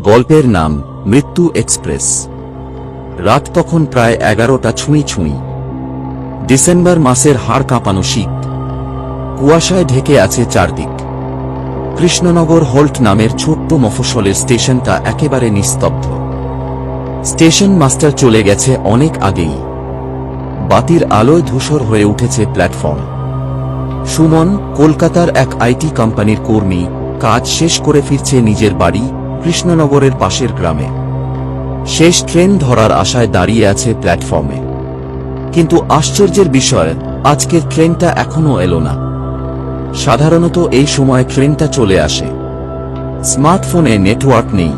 গল্পের নাম মৃত্যু এক্সপ্রেস। রাত তখন প্রায় এগারোটা ছুঁই ছুঁই। ডিসেম্বর মাসের হাড় কাঁপানো শীত। কুয়াশায় ঢেকে আছে চারদিক। কৃষ্ণনগর হোল্ট নামের ছোট্ট মফস্বলের স্টেশনটা একেবারে নিস্তব্ধ। স্টেশন মাস্টার চলে গেছে অনেক আগেই। বাতির আলোয় ধূসর হয়ে উঠেছে প্ল্যাটফর্ম। সুমন, কলকাতার এক আইটি কোম্পানির কর্মী, কাজ শেষ করে ফিরছে নিজের বাড়ি কৃষ্ণনগরের পাশের গ্রামে। শেষ ট্রেন ধরার আশায় দাঁড়িয়ে আছে প্ল্যাটফর্মে। কিন্তু আশ্চর্যের বিষয়, আজকের ট্রেনটা এখনও এলো না। সাধারণত এই সময় ট্রেনটা চলে আসে। স্মার্টফোনে নেটওয়ার্ক নেই।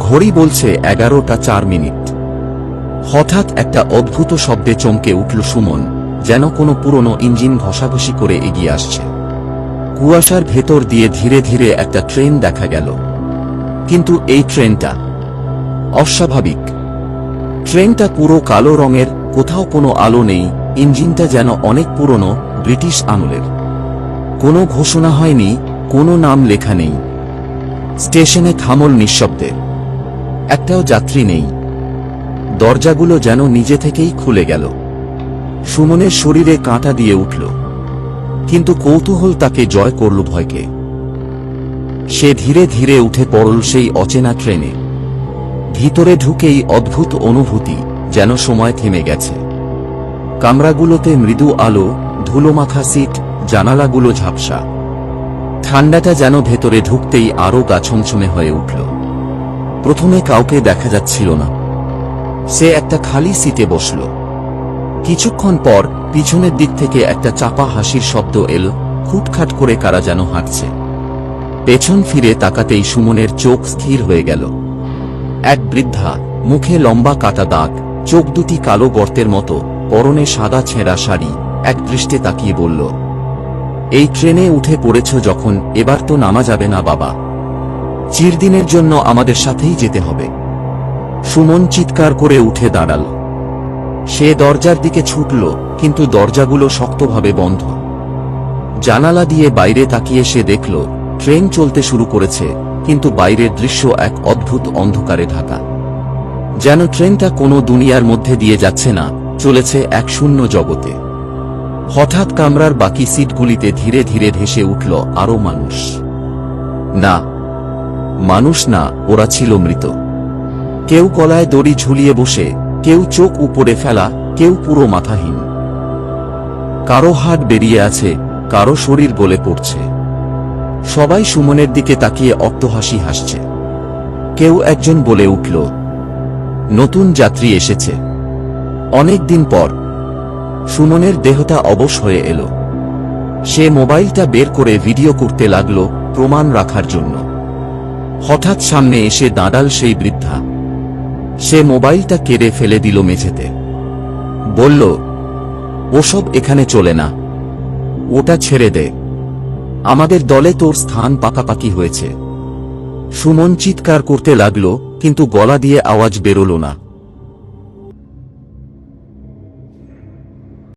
ঘড়ি বলছে এগারোটা চার মিনিট। হঠাৎ একটা অদ্ভুত শব্দে চমকে উঠল সুমন, যেন কোনো পুরনো ইঞ্জিন ঘষাঘষি করে এগিয়ে আসছে। কুয়াশার ভেতর দিয়ে ধীরে ধীরে একটা ট্রেন দেখা গেল। কিন্তু এই ট্রেনটা অস্বাভাবিক। ট্রেনটা পুরো কালো রঙের, কোথাও কোনো আলো নেই, ইঞ্জিনটা যেন অনেক পুরনো, ব্রিটিশ আমলের। কোনো ঘোষণা হয়নি, কোনো নাম লেখা নেই। স্টেশনে থামল নিঃশব্দে। একটাও যাত্রী নেই। দরজাগুলো যেন নিজে থেকেই খুলে গেল। সুমনের শরীরে কাঁটা দিয়ে উঠল। কিন্তু কৌতূহল তাকে জয় করল ভয়কে। সে ধীরে ধীরে উঠে পড়ল সেই অচেনা ট্রেনে। ভিতরে ঢুকেই অদ্ভুত অনুভূতি যেন সময় থেমে গেছে। কামরাগুলোতে মৃদু আলো ধুলোমাখা সিট, জানালাগুলো ঝাপসা। ঠান্ডাটা যেন ভেতরে ঢুকতেই আরও গা ছমছমে হয়ে উঠল। প্রথমে কাউকে দেখা যাচ্ছিল না। সে একটা খালি সিটে বসল। কিছুক্ষণ পর পিছনের দিক থেকে একটা চাপা হাসির শব্দ এল, খুটখাট করে কারা যেন হাঁটছে। পেছন ফিরে তাকাতেই সুমনের চোখ স্থির হয়ে গেল। এক বৃদ্ধা, মুখে লম্বা কাটা দাগ, চোখ দুটি কালো গর্তের মতো, পরনে সাদা ছেঁড়া শাড়ি, এক দৃষ্টে তাকিয়ে বলল, এই ট্রেনে উঠে পড়েছ যখন, এবার তো নামা যাবে না বাবা। চিরদিনের জন্য আমাদের সাথেই যেতে হবে। সুমন চিৎকার করে উঠে দাঁড়াল। সে দরজার দিকে ছুটল, কিন্তু দরজাগুলো শক্তভাবে বন্ধ। জানালা দিয়ে বাইরে তাকিয়ে সে দেখল ট্রেন চলতে শুরু করেছে, কিন্তু বাইরের দৃশ্য এক অদ্ভুত অন্ধকারে ঢাকা। যেন ট্রেনটা কোনো দুনিয়ার মধ্যে দিয়ে যাচ্ছে না, চলেছে এক শূন্য জগতে। হঠাৎ কামরার বাকি সিটগুলিতে ধীরে ধীরে ভেসে উঠল আরও মানুষ। না মানুষ না, ওরা ছিল মৃত। কেউ কলায় দড়ি ঝুলিয়ে বসে, কেউ চোখ উপরে ফেলা, কেউ পুরো মাথাহীন। কারও হাট বেরিয়ে আছে, কারও শরীর গলে পড়ছে। সবাই সুমনের দিকে তাকিয়ে অট্টহাসি হাসছে। কেউ একজন বলে উঠল, নতুন যাত্রী এসেছে। অনেক দিন পর, সুমনের দেহটা অবশ হয়ে এলো। সে মোবাইলটা বের করে ভিডিও করতে লাগল প্রমাণ রাখার জন্য। হঠাৎ সামনে এসে দাঁড়াল সেই বৃদ্ধা। সে মোবাইলটা কেড়ে ফেলে দিল মেঝেতে। বলল, ওসব এখানে চলে না। ওটা ছেড়ে দে। আমাদের দলে তোর স্থান পাকাপাকি হয়েছে। সুমন চিৎকার করতে লাগল, কিন্তু গলা দিয়ে আওয়াজ বেরোল না।